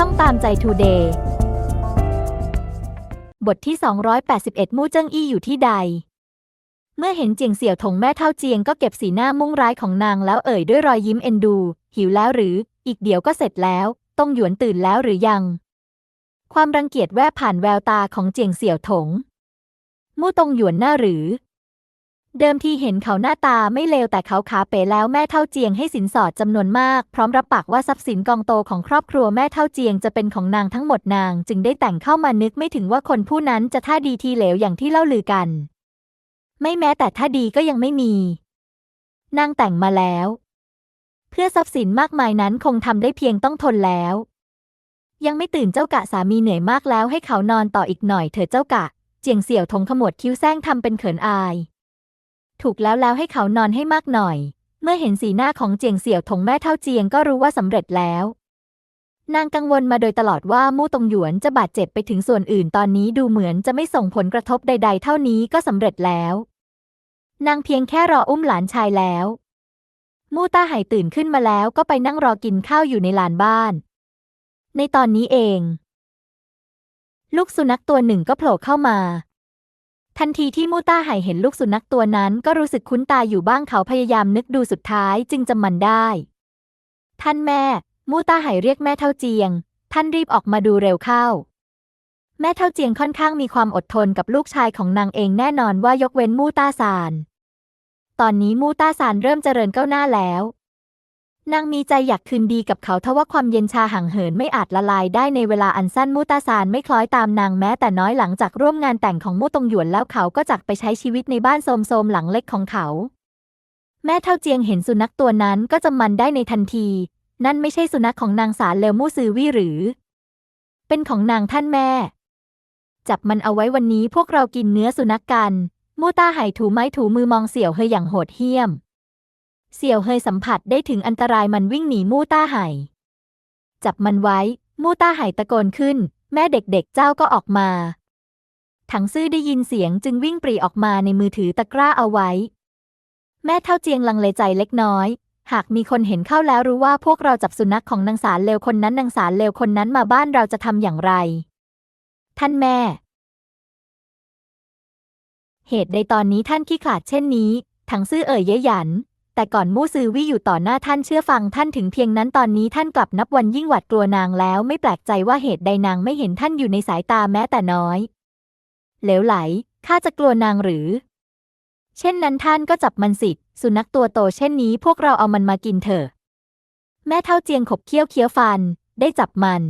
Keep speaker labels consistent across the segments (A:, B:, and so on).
A: ช่องตามใจทูเดย์บทที่ 281 มู่เจิ้งอี้อยู่ที่ใด เมื่อเห็นเจียงเสี่ยวถงแม่เท่าเจียงก็เก็บสีหน้ามุ่งร้ายของนางแล้วเอ่ยด้วยรอยยิ้มเอ็นดู หิวแล้วหรือ อีกเดี๋ยวก็เสร็จแล้วต้องหยวนตื่นแล้วหรือยัง ความรังเกียจแวบผ่านแววตาของเจียงเสี่ยวถง มู่ตงหยวนหน้าหรือ เดิมทีเห็นเขาหน้าตาไม่เลวแต่เขาขาเป๋แล้วแม่เท่าเจียงให้สินสอดจำนวนมาก พร้อมรับปากว่าทรัพย์สินกองโตของครอบครัวแม่เท่าเจียงจะเป็นของนางทั้งหมดนาง จึงได้แต่งเข้ามานึกไม่ถึงว่าคนผู้นั้นจะท่าดีทีเหลวอย่างที่เล่าลือกัน ไม่แม้แต่ท่าดีก็ยังไม่มี นางแต่งมาแล้ว เพื่อทรัพย์สินมากมายนั้นคงทำได้เพียงต้องทนแล้ว ยังไม่ตื่นเจ้ากะสามีเหนื่อยมากแล้วให้เขานอนต่ออีกหน่อยเถิดเจ้ากะ เจียงเสี่ยวทงขมวดคิ้วแซงทำเป็นเขินอาย ถูกแล้วแล้วให้เขานอนให้มากหน่อย เมื่อเห็นสีหน้าของเจียงเสี่ยวถงแม่เท่าเจียงก็รู้ว่าสำเร็จแล้ว นางกังวลมาโดยตลอดว่ามู่ตงหยวนจะบาดเจ็บไปถึงส่วนอื่นตอนนี้ดูเหมือนจะไม่ส่งผลกระทบใด ๆ เท่านี้ก็สำเร็จแล้ว นางเพียงแค่รออุ้มหลานชายแล้ว มู่ต้าไห่ตื่นขึ้นมาแล้วก็ไปนั่งรอกินข้าวอยู่ในลานบ้าน ในตอนนี้เอง ลูกสุนัขตัวหนึ่งก็โผล่เข้ามา ทันทีที่มูต้าไห่เห็นลูกสุนัขตัวนั้นก็รู้สึกคุ้นตาอยู่บ้างเขาพยายามนึกดูสุดท้ายจึงจำมันได้ ท่านแม่ มูต้าไห่เรียกแม่เท่าเจียง ท่านรีบออกมาดูเร็วเข้า แม่เท่าเจียงค่อนข้างมีความอดทนกับลูกชายของนางเองแน่นอนว่ายกเว้นมูต้าซาน ตอนนี้มูต้าซานเริ่มเจริญก้าวหน้าแล้ว นางมีใจอยากคืนดีกับเขาทว่าความเย็นชาห่างเหินไม่อาจละลายได้ในเวลาอันสั้นมูตาซานไม่คล้อยตามนางแม้แต่น้อยหลังจากร่วมงานแต่งของมู่ตงหยวนแล้วเขาก็จักไปใช้ชีวิตในบ้านโสมๆหลังเล็กของเขา แม่เท่าเจียงเห็นสุนัขตัวนั้นก็จำมันได้ในทันที นั่นไม่ใช่สุนัขของนางสารเลวมู่ซือวี่หรือ เป็นของนางท่านแม่ จับมันเอาไว้วันนี้พวกเรากินเนื้อสุนัขกกัน มู่ต้าไห่ถูไม้ถูมือมองเสี่ยวเฮยอย่างโหดเหี้ยม เสี่ยวเฮยสัมผัสได้ถึงอันตรายมันวิ่งหนีมู่ต้าไห่จับมันไว้ มู่ต้าไห่ตะโกนขึ้น แม่เด็กๆเจ้าก็ออกมา ถังซื่อได้ยินเสียงจึงวิ่งปรีออกมาในมือถือตะกร้าเอาไว้ แม่เท่าเจียงลังเลใจเล็กน้อย หากมีคนเห็นเข้าแล้วรู้ว่าพวกเราจับสุนัขของนางสารเลวคนนั้นนางสารเลวคนนั้นมาบ้านเราจะทำอย่างไร ท่านแม่ เหตุใดตอนนี้ท่านขี้ขลาดเช่นนี้ ถังซื่อเอ่ยเย้ยหยัน แต่ก่อนมู่ซือวี่อยู่ต่อหน้าท่านเชื่อฟังท่านถึงเพียงนั้นตอนนี้ท่านกลับนับวันยิ่งหวาดกลัวนางแล้วไม่แปลกใจว่าเหตุใดนางไม่เห็นท่านอยู่ในสายตาแม้แต่น้อย เหลวไหลข้าจะกลัวนางหรือ เช่นนั้นท่านก็จับมันสิ สุนัขตัวโตเช่นนี้พวกเราเอามันมากินเถอะ แม่เท่าเจียงขบเคี้ยวเคี้ยวฟัน ได้จับมัน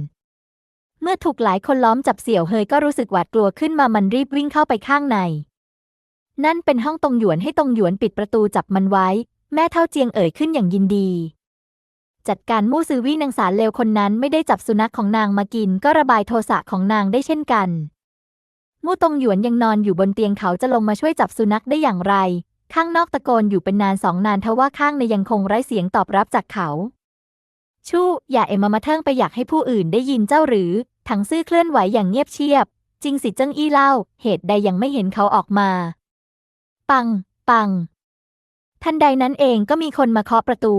A: เมื่อถูกหลายคนล้อมจับเสี่ยวเฮยก็รู้สึกหวาดกลัวขึ้นมามันรีบวิ่งเข้าไปข้างในนั่นเป็นห้องตรงหยวนให้ตรงหยวนปิดประตูจับมันไว้ แม่เท่าเจียงเอ่ยขึ้นอย่างยินดี จัดการมู่ซือวี่นางสารเลวคนนั้นไม่ได้จับสุนัขของนางมากินก็ระบายโทสะของนางได้เช่นกัน มู่ตงหยวนยังนอนอยู่บนเตียงเขาจะลงมาช่วยจับสุนัขได้อย่างไร ข้างนอกตะโกนอยู่เป็นนานสองนานทว่าข้างในยังคงไร้เสียงตอบรับจากเขา ชู่อย่าเอ็มมามาเทิงไปอยากให้ผู้อื่นได้ยินเจ้าหรือ ถังซื่อเคลื่อนไหวอย่างเงียบเชียบ จริงสิเจิ้งอี้เล่า เหตุใดยังไม่เห็นเขาออกมา ปัง ปัง ทันใดนั้นเองก็มีคนมาเคาะประตู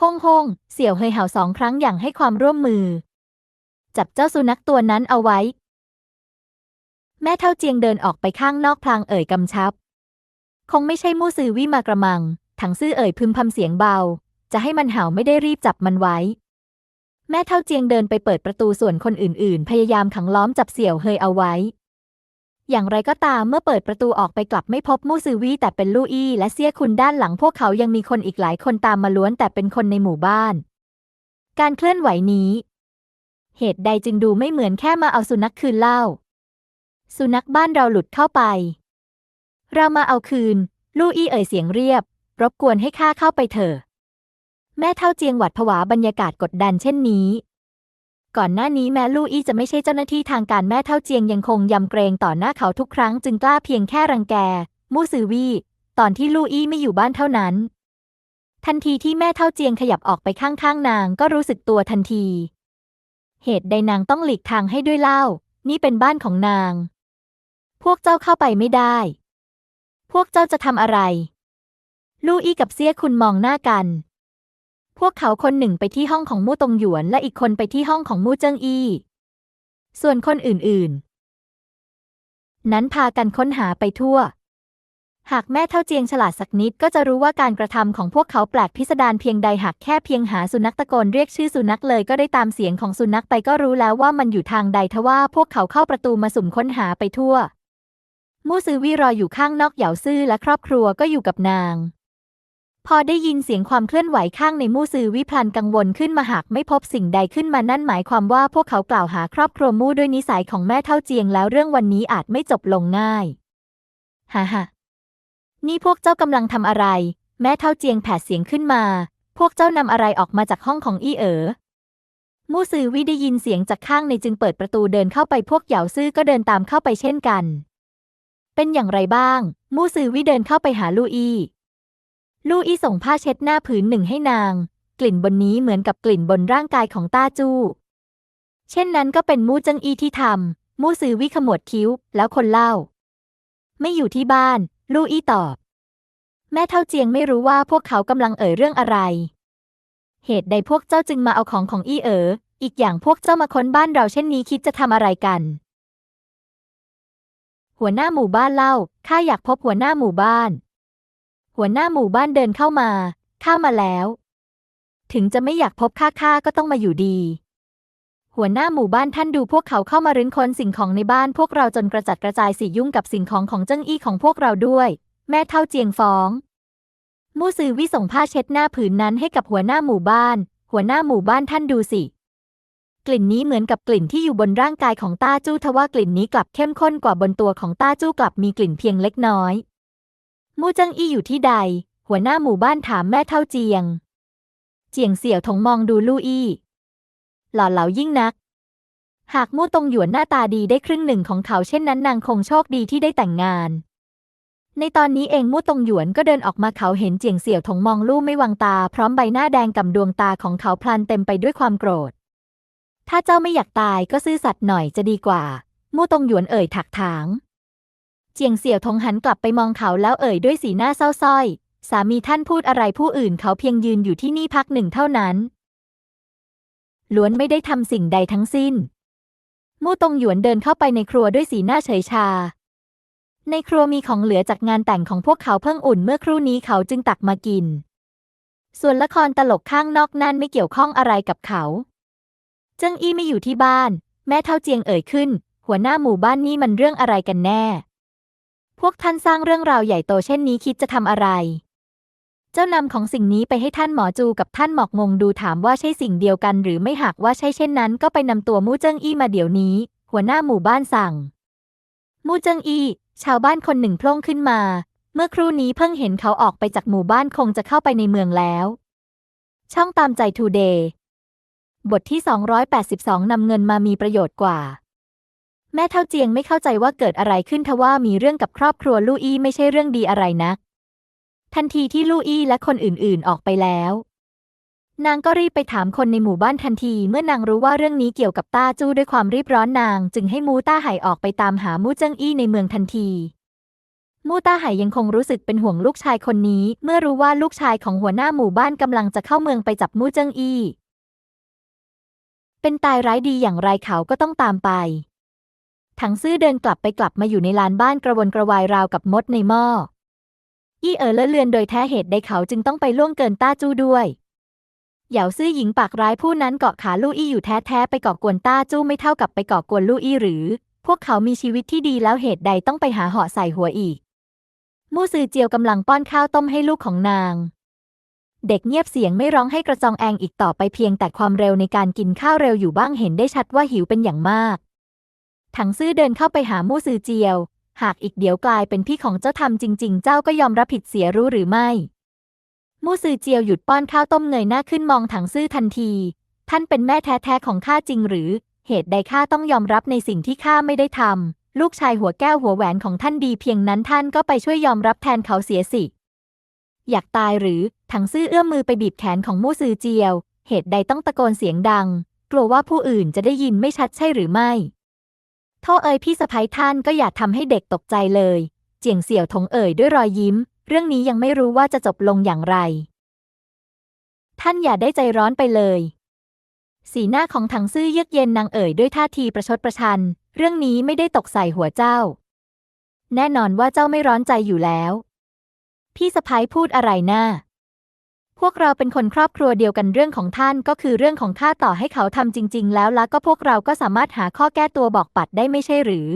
A: ฮ่องฮ่องเสี่ยวเฮยเห่าสองครั้งอย่างให้ความร่วมมือ จับเจ้าสุนัขตัวนั้นเอาไว้ แม่เท่าเจียงเดินออกไปข้างนอกพลางเอ่ยกำชับ คงไม่ใช่มู่ซือวี่มากระมัง ถังซื่อเอ่ยพึมพำเสียงเบา จะให้มันเห่าไม่ได้รีบจับมันไว้ แม่เท่าเจียงเดินไปเปิดประตูส่วนคนอื่น ๆ พยายามขังล้อมจับเสี่ยวเฮยเอาไว้ อย่างไรก็ตามเมื่อเปิดประตูออกไปกลับไม่พบมู่ซือวี่แต่เป็นลู่อี้และเซี่ยคุนด้านหลังพวกเขายังมีคนอีกหลายคนตามมาล้วนแต่เป็นคนในหมู่บ้าน การเคลื่อนไหวนี้ เหตุใดจึงดูไม่เหมือนแค่มาเอาสุนัขคืนเล่า สุนัขบ้านเราหลุดเข้าไป เรามาเอาคืน ลู่อี้เอ่ยเสียงเรียบ รบกวนให้ข้าเข้าไปเถอะแม่เท่าเจียงหวัดผวาบรรยากาศกดดันเช่นนี้ ก่อนหน้านี้แม้ลู่อี้จะไม่ใช่เจ้าหน้าที่ทางการแม่เท่าเจียงยังคงยำเกรงต่อหน้าเขาทุกครั้งจึงกล้าเพียงแค่รังแก มู่ซือวี่ตอนที่ลู่อี้ไม่อยู่บ้านเท่านั้น ทันทีที่แม่เท่าเจียงขยับออกไปข้างๆนางก็รู้สึกตัวทันที เหตุใดนางต้องหลีกทางให้ด้วยเล่า นี่เป็นบ้านของนาง พวกเจ้าเข้าไปไม่ได้ พวกเจ้าจะทำอะไร ลู่อี้กับเซี่ยคุณมองหน้ากัน พวกเขาคนหนึ่งไปที่ห้องของมู่ตงหยวน และอีกคนไปที่ห้องของมู่เจิ้งอี้ ส่วนคนอื่นๆ นั้นพากันค้นหาไปทั่ว หากแม่เท่าเจียงฉลาดสักนิดก็จะรู้ว่าการกระทำของพวกเขาแปลกพิสดารเพียงใดหากแค่เพียงหาสุนัขตะโกนเรียกชื่อสุนัขเลยก็ได้ตามเสียงของสุนัขไปก็รู้แล้วว่ามันอยู่ทางใดทว่าพวกเขาเข้าประตูมาสุ่มค้นหาไปทั่วมู่ซือวี่รออยู่ข้างนอกเหยาซื่อและครอบครัวก็อยู่กับนาง พอได้ยินเสียงความเคลื่อนไหวข้างในมู่ซือวิพลันกังวลขึ้นมาหากไม่พบสิ่งใดขึ้นมานั่นหมายความว่าพวกเขากล่าวหาครอบครัวมู่ด้วยนิสัยของแม่เท่าเจียงแล้วเรื่องวันนี้อาจไม่จบลงง่ายฮ่าฮ่านี่พวกเจ้ากำลังทำอะไร แม่เท่าเจียงแผดเสียงขึ้นมา พวกเจ้านำอะไรออกมาจากห้องของอี้เอ๋อมู่ซือวิได้ยินเสียงจากข้างในจึงเปิดประตูเดินเข้าไปพวกเหยาซื่อก็เดินตามเข้าไปเช่นกัน เป็นอย่างไรบ้าง มู่ซือวิเดินเข้าไปหาลู่อี้ ลู่อี้ส่งผ้าเช็ดหน้าผืนหนึ่งให้นาง กลิ่นบนนี้เหมือนกับกลิ่นบนร่างกายของต้าจู้ เช่นนั้นก็เป็นมู่จังอี้ที่ทำมู่ซือวิขมวดคิ้ว แล้วคนเล่า ไม่อยู่ที่บ้าน ลู่อี้ตอบ แม่เท่าเจียงไม่รู้ว่าพวกเขากำลังเอ่ยเรื่องอะไร เหตุใดพวกเจ้าจึงมาเอาของของอี้เอ๋ออีกอย่างพวกเจ้ามาค้นบ้านเราเช่นนี้คิดจะทำอะไรกัน หัวหน้าหมู่บ้านเล่าข้าอยากพบหัวหน้าหมู่บ้าน หัวหน้าหมู่บ้านเดินเข้ามา ข้ามาแล้ว ถึงจะไม่อยากพบข้าข้าก็ต้องมาอยู่ดี หัวหน้าหมู่บ้านท่านดูพวกเขาเข้ามารื้นค้นสิ่งของในบ้านพวกเราจนกระจัดกระจายสิยุ่งกับสิ่งของของเจิ้งอี้ของพวกเราด้วย แม่เท่าเจียงฟ้องมู่ซือวิส่งผ้าเช็ดหน้าผืนนั้นให้กับหัวหน้าหมู่บ้าน หัวหน้าหมู่บ้านท่านดูสิ กลิ่นนี้เหมือนกับกลิ่นที่อยู่บนร่างกายของต้าจู้ทว่ากลิ่นนี้กลับเข้มข้นกว่าบนตัวของต้าจู้กลับมีกลิ่นเพียงเล็กน้อย มู่จิ้งอี้อยู่ที่ใด หัวหน้าหมู่บ้านถามแม่เท่าเจียง เจียงเสี่ยวถงมองดูลู่อี้ หล่อเหลายิ่งนัก หากมู่ตงหยวนหน้าตาดีได้ครึ่งหนึ่งของเขาเช่นนั้นนางคงโชคดีที่ได้แต่งงาน ในตอนนี้เองมู่ตงหยวนก็เดินออกมาเขาเห็นเจียงเสี่ยวถงมองลู่ไม่วางตา พร้อมใบหน้าแดงก่ำดวงตาของเขาพลันเต็มไปด้วยความโกรธ ถ้าเจ้าไม่อยากตายก็ซื่อสัตย์หน่อยจะดีกว่า มู่ตงหยวนเอ่ยถักถาง เจียงเสี่ยวถงหันกลับไปมองเขาแล้วเอ่ยด้วยสีหน้าเศร้าส้อย สามีท่านพูดอะไรผู้อื่นเขาเพียงยืนอยู่ที่นี่พักหนึ่งเท่านั้น ล้วนไม่ได้ทำสิ่งใดทั้งสิ้น มู่ตงหยวนเดินเข้าไปในครัวด้วยสีหน้าเฉยชา ในครัวมีของเหลือจากงานแต่งของพวกเขาเพิ่งอุ่นเมื่อครู่นี้เขาจึงตักมากิน ส่วนละครตลกข้างนอกนั่นไม่เกี่ยวข้องอะไรกับเขา เจิ้งอี้ไม่อยู่ที่บ้าน แม่เท่าเจียงเอ่ยขึ้น หัวหน้าหมู่บ้านนี่มันเรื่องอะไรกันแน่ พวกท่านสร้างเรื่องราวใหญ่โตเช่นนี้คิดจะทำอะไร เจ้านำของสิ่งนี้ไปให้ท่านหมอจูกับท่านหมอกงงดูถามว่าใช่สิ่งเดียวกัน หรือไม่หากว่าใช่เช่นนั้น ก็ไปนำตัวมู่เจิ้งอี้มาเดี๋ยวนี้ หัวหน้าหมู่บ้านสั่ง มู่เจิ้งอี้ ชาวบ้านคนหนึ่งโผล่ขึ้นมา เมื่อครู่นี้เพิ่งเห็นเขาออกไปจากหมู่บ้านคงจะเข้าไปในเมืองแล้ว ช่องตามใจทูเดย์บทที่ 282นำเงินมามีประโยชน์กว่า แม่เท่าเจียงไม่เข้าใจว่าเกิดอะไรขึ้นทว่ามีเรื่องกับครอบครัวลู่อี้ไม่ใช่เรื่องดีอะไรนะทันทีที่ลู่อี้และคนอื่นๆออกไปแล้ว นางก็รีบไปถามคนในหมู่บ้านทันทีเมื่อนางรู้ว่าเรื่องนี้เกี่ยวกับต้าจู้ด้วยความรีบร้อนนาง จึงให้มูต้าไห่ออกไปตามหามู่เจิ้งอี้ในเมืองทันที มูต้าไห่ยังคงรู้สึกเป็นห่วงลูกชายคนนี้ เมื่อรู้ว่าลูกชายของหัวหน้าหมู่บ้านกำลังจะเข้าเมืองไปจับมู่เจิ้งอี้ เป็นตายร้ายดีอย่างไรเขาก็ต้องตามไป ถังซื่อเดินกลับไปกลับมาอยู่ในลานบ้านกระวนกระวายราวกับมดในหม้ออี้เอ๋อเลอะเลือนโดยแท้เหตุใดเขาจึงต้องไปล่วงเกินต้าจู้ด้วยเหยาซื่อหญิงปากร้ายผู้นั้นเกาะขาลู่อี้อยู่แท้ๆไปก่อกวนต้าจู้ไม่เท่ากับไปก่อกวนลู่อี้หรือ พวกเขามีชีวิตที่ดีแล้วเหตุใดต้องไปหาเหาะใส่หัวอีก มู่ซือเจียวกำลังป้อนข้าวต้มให้ลูกของนาง เด็กเงียบเสียงไม่ร้องให้กระจองแองอีกต่อไปเพียงแต่ความเร็วในการกินข้าวเร็วอยู่บ้างเห็นได้ชัดว่าหิวเป็นอย่างมาก ถังซื่อเดินเข้าไปหามู่ซือเจียว หากอีกเดี๋ยวกลายเป็นพี่ของเจ้าทำจริง ๆ เจ้าก็ยอมรับผิดเสียรู้หรือไม่ มู่ซือเจียวหยุดป้อนข้าวต้มเงยหน้าขึ้นมองถังซื่อทันที ท่านเป็นแม่แท้ๆของข้าจริงหรือ เหตุใดข้าต้องยอมรับในสิ่งที่ข้าไม่ได้ทำลูกชายหัวแก้วหัวแหวนของท่านดีเพียงนั้นท่านก็ไปช่วยยอมรับแทนเขาเสียสิ อยากตายหรือถังซื่อเอื้อมมือไปบีบแขนของมู่ซือเจียว เหตุใดต้องตะโกนเสียงดัง กลัวว่าผู้อื่นจะได้ยินไม่ชัดใช่หรือไม่ โทษเอ่ยพี่สะพ้ยท่านก็อย่าทำให้เด็กตกใจเลย เจียงเสี่ยวถงเอ่ยด้วยรอยยิ้ม เรื่องนี้ยังไม่รู้ว่าจะจบลงอย่างไร ท่านอย่าได้ใจร้อนไปเลย สีหน้าของถังซื่อเยือกเย็นนางเอ่ยด้วยท่าทีประชดประชัน เรื่องนี้ไม่ได้ตกใส่หัวเจ้า แน่นอนว่าเจ้าไม่ร้อนใจอยู่แล้ว พี่สะพ้ายพูดอะไรน่า พวกเราเป็นคนครอบครัวเดียวกันเรื่องของท่านก็คือเรื่องของข้าต่อให้เขาทำจริง ๆ แล้วละก็พวกเราก็สามารถหาข้อแก้ตัวบอกปัดได้ไม่ใช่หรือ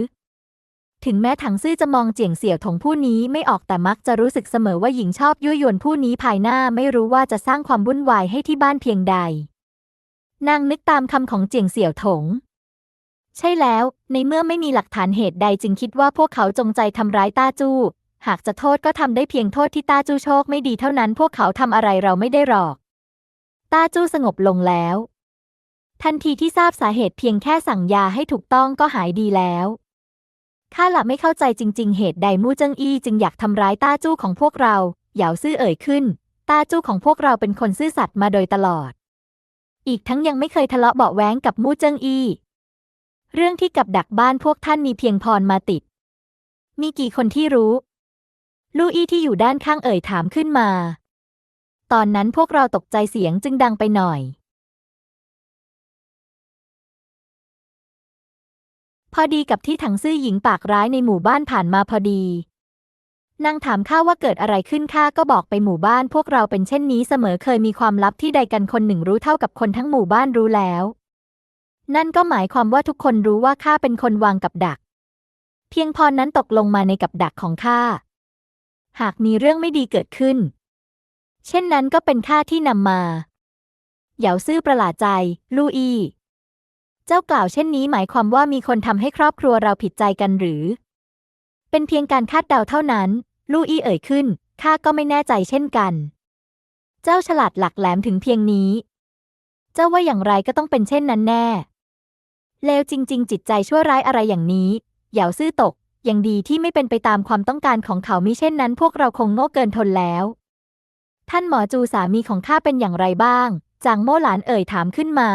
A: ถึงแม้ถังซื่อจะมองเจียงเสี่ยวถงผู้นี้ไม่ออกแต่มักจะรู้สึกเสมอว่าหญิงชอบยั่วยวนผู้นี้ภายหน้าไม่รู้ว่าจะสร้างความวุ่นวายให้ที่บ้านเพียงใด นางนึกตามคำของเจียงเสี่ยวถง ใช่แล้ว ในเมื่อไม่มีหลักฐานเหตุใดจึงคิดว่าพวกเขาจงใจทำร้ายต้าจู้ หากจะโทษก็ทำได้เพียงโทษที่ต้าจู้โชคไม่ดีเท่านั้นพวกเขาทำอะไรเราไม่ได้หรอก ต้าจู้สงบลงแล้ว ทันทีที่ทราบสาเหตุเพียงแค่สั่งยาให้ถูกต้องก็หายดีแล้วข้าหลับไม่เข้าใจจริง ๆ เหตุใดมู่เจิ้งอี้จึงอยากทำร้ายต้าจู้ของพวกเรา เหยาซื่อเอ่ยขึ้น ต้าจู้ของพวกเราเป็นคนซื่อสัตย์มาโดยตลอด อีกทั้งยังไม่เคยทะเลาะเบาแว้งกับมู่เจิ้งอี้เรื่องที่กับดักบ้านพวกท่านมีเพียงพรมาติด มีกี่คนที่รู้ ลู่อี้ที่อยู่ด้านข้างเอ่ยถามขึ้นมา ตอนนั้นพวกเราตกใจเสียงจึงดังไปหน่อย พอดีกับที่ถังซื่อหญิงปากร้ายในหมู่บ้านผ่านมาพอดีนางถามข้าว่าเกิดอะไรขึ้นข้าก็บอกไปหมู่บ้าน พวกเราเป็นเช่นนี้เสมอเคยมีความลับที่ใดกันคนหนึ่งรู้เท่ากับคนทั้งหมู่บ้านรู้แล้ว นั่นก็หมายความว่าทุกคนรู้ว่าข้าเป็นคนวางกับดัก เพียงพรนั้นตกลงมาในกับดักของข้า หากมีเรื่องไม่ดีเกิดขึ้น เช่นนั้นก็เป็นข้าที่นำมาเหยาซื่อประหลาดใจ ลูอี้ เจ้ากล่าวเช่นนี้หมายความว่ามีคนทำให้ครอบครัวเราผิดใจกันหรือ เป็นเพียงการคาดเดาเท่านั้น ลูอี้เอ่ยขึ้น ข้าก็ไม่แน่ใจเช่นกัน เจ้าฉลาดหลักแหลมถึงเพียงนี้ เจ้าว่าอย่างไรก็ต้องเป็นเช่นนั้นแน่ เลวจริง ๆ จิตใจชั่วร้ายอะไรอย่างนี้ เหยาซื่อตก ยังดีที่ไม่เป็นไปตามความต้องการของเขามิเช่นนั้น พวกเราคงโง่เกินทนแล้ว ท่านหมอจูสามีของข้าเป็นอย่างไรบ้าง จางโม่หลานเอ่ยถามขึ้นมา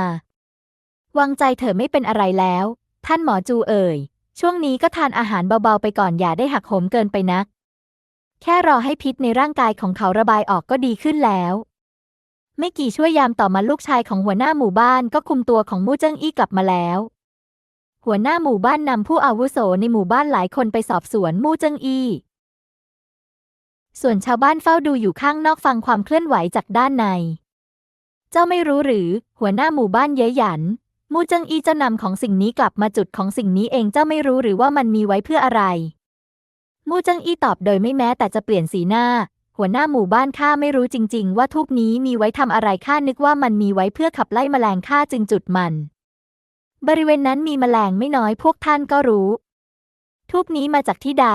A: วางใจเถอไม่เป็นอะไรแล้ว ท่านหมอจูเอ่ย ช่วงนี้ก็ทานอาหารเบาๆไปก่อนอย่าได้หักโหมเกินไปนัก แค่รอให้พิษในร่างกายของเขาระบายออกก็ดีขึ้นแล้ว ไม่กี่ชั่วยามต่อมาลูกชายของหัวหน้าหมู่บ้านก็คุมตัวของมู่เจิ้งอี้กลับมาแล้ว หัวหน้าหมู่บ้านนำผู้อาวุโสในหมู่บ้านหลายคนไปสอบสวนมู่เจิงอี้ส่วนชาวบ้านเฝ้าดูอยู่ข้างนอกฟังความเคลื่อนไหวจากด้านใน เจ้าไม่รู้หรือ หัวหน้าหมู่บ้านเย้ยหยัน มู่เจิงอี้เจ้านำของสิ่งนี้กลับมาจุดของสิ่งนี้เองเจ้าไม่รู้หรือว่ามันมีไว้เพื่ออะไร มู่เจิงอี้ตอบโดยไม่แม้แต่จะเปลี่ยนสีหน้า หัวหน้าหมู่บ้านข้าไม่รู้จริง ๆ ว่าทูบนี้มีไว้ทำอะไรข้านึกว่ามันมีไว้เพื่อขับไล่แมลงข้าจึงจุดมัน บริเวณนั้นมีแมลงไม่น้อยพวกท่านก็รู้ ทูบนี้มาจากที่ใด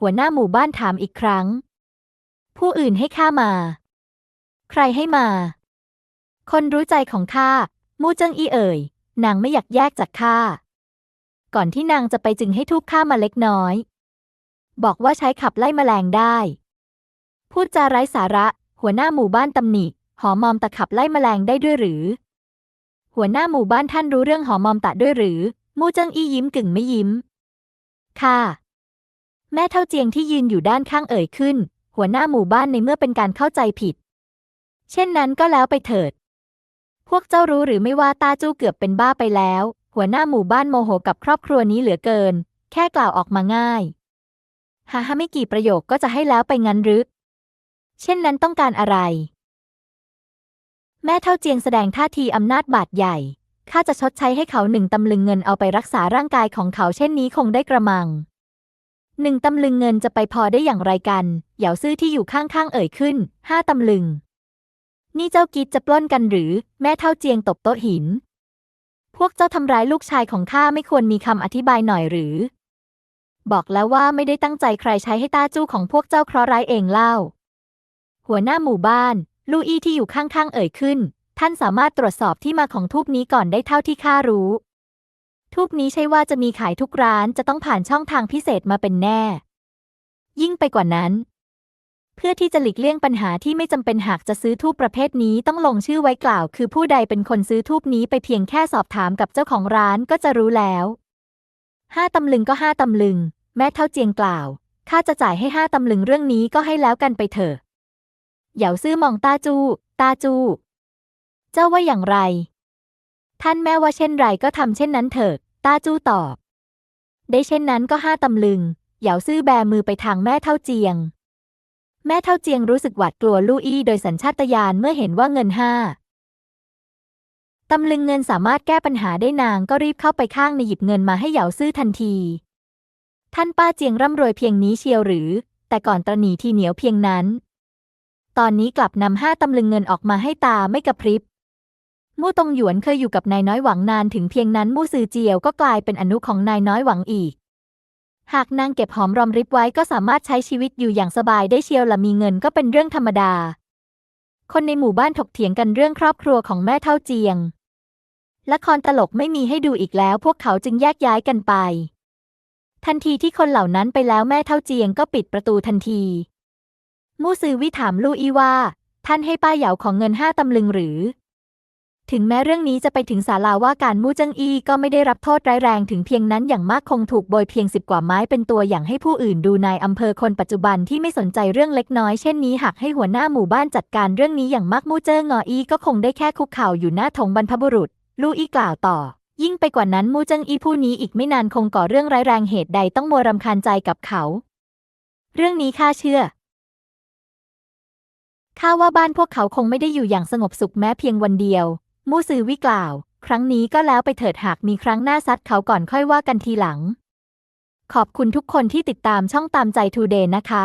A: หัวหน้าหมู่บ้านถามอีกครั้ง ผู้อื่นให้ข้ามา ใครให้มา คนรู้ใจของข้ามู่เจิ้งอี้เอ่ย นางไม่อยากแยกจากข้า ก่อนที่นางจะไปจึงให้ทูบข้ามาเล็กน้อย บอกว่าใช้ขับไล่แมลงได้ พูดจาไร้สาระ หัวหน้าหมู่บ้านตำหนิ หอมอมตะขับไล่แมลงได้ด้วยหรือ หัวหน้าหมู่บ้านท่านรู้เรื่องหอมอมตะด้วยหรือ มู่เจิ้งอี้ยิ้มกึ่งไม่ยิ้ม ค่ะ แม่เท่าเจียงที่ยืนอยู่ด้านข้างเอ่ยขึ้น หัวหน้าหมู่บ้านในเมื่อเป็นการเข้าใจผิด เช่นนั้นก็แล้วไปเถิด พวกเจ้ารู้หรือไม่ว่าตาจู้เกือบเป็นบ้าไปแล้ว หัวหน้าหมู่บ้านโมโหกับครอบครัวนี้เหลือเกิน แค่กล่าวออกมาง่ายหาไม่กี่ประโยคก็จะให้แล้วไปงั้นรือเช่นนั้นต้องการอะไร แม่เท่าเจียงแสดงท่าทีอำนาจบาดใหญ่ ข้าจะชดใช้ให้เขาหนึ่งตำลึงเงินเอาไปรักษาร่างกายของเขาเช่นนี้คงได้กระมัง หนึ่งตำลึงเงินจะไปพอได้อย่างไรกัน เหยาซื่อที่อยู่ข้างๆเอ่ยขึ้น ห้าตำลึง นี่เจ้ากิดจะปล้นกันหรือ แม่เท่าเจียงตบโต๊ะหิน พวกเจ้าทำร้ายลูกชายของข้าไม่ควรมีคำอธิบายหน่อยหรือ บอกแล้วว่าไม่ได้ตั้งใจใครใช้ให้ต้าจู้ของพวกเจ้าเคราะห์ร้ายเองเล่า หัวหน้าหมู่บ้าน ลูอี้ที่อยู่ข้างๆเอ่ยขึ้น ท่านสามารถตรวจสอบที่มาของทูบนี้ก่อนได้เท่าที่ข้ารู้ ทูบนี้ใช่ว่าจะมีขายทุกร้านจะต้องผ่านช่องทางพิเศษมาเป็นแน่ ยิ่งไปกว่านั้น เพื่อที่จะหลีกเลี่ยงปัญหาที่ไม่จำเป็นหากจะซื้อทูบประเภทนี้ต้องลงชื่อไว้กล่าว คือผู้ใดเป็นคนซื้อทูบนี้ไปเพียงแค่สอบถามกับเจ้าของร้านก็จะรู้แล้วห้าตำลึงก็ห้าตำลึง แม่เท่าเจียงกล่าวข้าจะจ่ายให้ห้าตำลึงเรื่องนี้ก็ให้แล้วกันไปเถอะ เหยาซื่อมองตาจู ตาจู เจ้าว่าอย่างไร ท่านแม่ว่าเช่นไรก็ทำเช่นนั้นเถิดตาจูตอบ ได้เช่นนั้นก็ห้าตำลึง เหยาซื่อแบมือไปทางแม่เท่าเจียง แม่เท่าเจียงรู้สึกหวาดกลัวลู่อี้โดยสัญชาตญาณเมื่อเห็นว่าเงินห้าตำลึงเงินสามารถแก้ปัญหาได้นางก็รีบเข้าไปข้างในหยิบเงินมาให้เหยาซื่อทันที ท่านป้าเจียงร่ำรวยเพียงนี้เชียวหรือ แต่ก่อนตระหนีทีเหนียวเพียงนั้น ตอนนี้กลับนำห้าตำลึงเงินออกมาให้ตาไม่กระพริบมู่ตงหยวนเคยอยู่กับนายน้อยหวังนานถึงเพียงนั้นมู่ซือเจียวก็กลายเป็นอนุของนายน้อยหวังอีก หากนางเก็บหอมรอมริบไว้ก็สามารถใช้ชีวิตอยู่อย่างสบายได้เชียวละมีเงินก็เป็นเรื่องธรรมดา คนในหมู่บ้านถกเถียงกันเรื่องครอบครัวของแม่เท่าเจียง ละครตลกไม่มีให้ดูอีกแล้ว พวกเขาจึงแยกย้ายกันไป ทันทีที่คนเหล่านั้นไปแล้วแม่เท่าเจียงก็ปิดประตูทันที มู่ซือวิถามลู่อี้ว่า ท่านให้ป้าเหยาของเงินห้าตำลึงหรือ ถึงแม้เรื่องนี้จะไปถึงศาลาว่าการมู่เจิ้งอี้ก็ไม่ได้รับโทษร้ายแรงถึงเพียงนั้นอย่างมากคงถูกโบยเพียงสิบกว่าไม้เป็นตัวอย่างให้ผู้อื่นดูนายอำเภอคนปัจจุบันที่ไม่สนใจเรื่องเล็กน้อยเช่นนี้หากให้หัวหน้าหมู่บ้านจัดการเรื่องนี้อย่างมากมู่เจิ้งงออี้ก็คงได้แค่คุกเข่าอยู่หน้าธงบรรพบุรุษลู่อี้กล่าวต่อยิ่งไปกว่านั้นมู่เจิ้งอี้ผู้นี้อีกไม่นานคงก่อเรื่องร้ายแรงเหตุใดต้องมัวรำคาญใจกับเขา เรื่องนี้ข้าเชื่อ ข้าว่าบ้านพวกเขาคงไม่ได้อยู่อย่างสงบสุขแม้เพียงวันเดียว มู่ซือวิกล่าว ครั้งนี้ก็แล้วไปเถิดหากมีครั้งหน้าซัดเขาก่อนค่อยว่ากันทีหลัง ขอบคุณทุกคนที่ติดตามช่องตามใจทูเดย์นะคะ